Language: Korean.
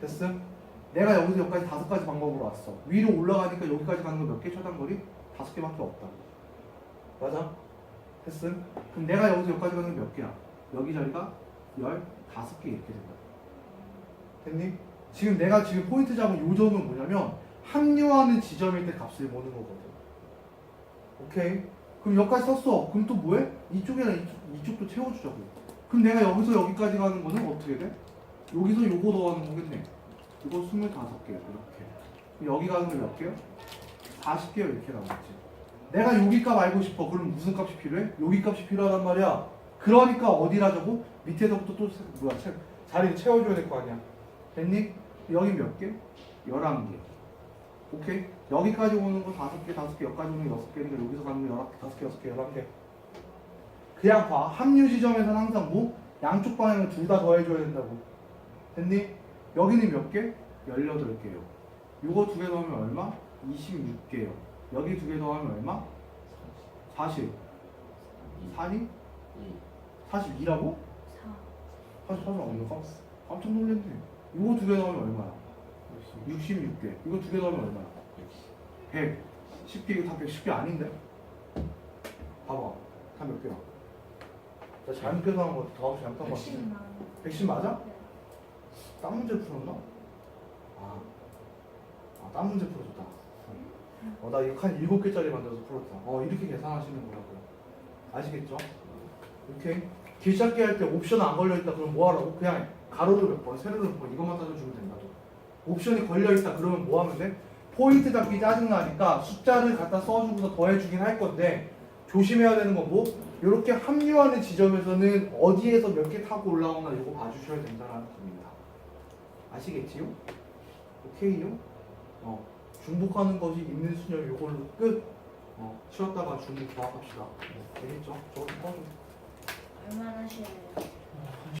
됐음? 내가 여기서 여기까지 다섯 가지 방법으로 왔어. 위로 올라가니까 여기까지 가는 거 몇 개 초단거리? 다섯 개밖에 없다. 맞아? 됐음? 그럼 내가 여기서 여기까지 가는 거몇 개야? 여기 자리가 열 다섯 개 이렇게 된다. 됐니? 지금 내가 지금 포인트 잡은 요 점은 뭐냐면 합류하는 지점일 때 값을 보는 거거든. 오케이? 그럼 여기까지 썼어. 그럼 또 뭐해? 이쪽이나 이쪽, 이쪽도 채워주자고. 그럼 내가 여기서 여기까지 가는 거는 어떻게 돼? 여기서 요거 더하는 거겠네. 이거 25개 이렇게. 여기 가는 거몇 개요? 40개요 이렇게 나오겠지. 내가 여기 값 알고 싶어. 그럼 무슨 값이 필요해? 여기 값이 필요하단 말이야. 그러니까 어디라자고? 밑에서부터 또 세- 뭐야 채, 자리를 채워줘야 될 거 아니야. 됐니? 여기 몇 개? 11개. 오케이? 여기까지 오는 거 다섯 개, 다섯 개, 여기까지 오는 거 여섯 개니까 여기서 가는 거 열한 개, 다섯 개, 여섯 개, 열한 개. 그냥 봐. 합류 지점에서는 항상 뭐? 양쪽 방향을 둘 다 더해줘야 된다고. 됐니? 여기는 몇 개? 18개요. 요거 두 개 더하면 얼마? 26개요. 여기 두 개 더하면 얼마? 40. 4니? 42라고? 40, 40 아닌가? 깜짝 놀랐네. 요거 두 개 더하면 얼마야? 66개. 이거 두 개 더하면 얼마야? 100. 10개 이거 다 110개 아닌데? 봐봐. 다 몇 개야? 나 잘못 계산한 거 더하고 잘못한 거 같아. 10만 110 맞아? 딴 문제 풀었나? 아, 아, 딴 문제 풀어줬다. 어, 나 이거 한 7개짜리 만들어서 풀었다. 어, 이렇게 계산하시는 거라고요. 아시겠죠? 오케이. 길찾기 할 때 옵션 안 걸려있다 그러면 뭐 하라고? 그냥 가로를 몇 번, 세로를 몇 번, 이것만 따져주면 된다고. 옵션이 걸려있다 그러면 뭐 하면 돼? 포인트 잡기 짜증나니까 숫자를 갖다 써주고서 더해주긴 할 건데 조심해야 되는 건 뭐? 이렇게 합류하는 지점에서는 어디에서 몇 개 타고 올라오나 이거 봐주셔야 된다는 겁니다. 아시겠지요? 오케이요? 어, 중복하는 것이 있는 수념 이걸로 끝. 어, 쉬었다가 중복 조합합시다. 어, 되겠죠? 저거 꺼줘. 얼마나 쉬어요?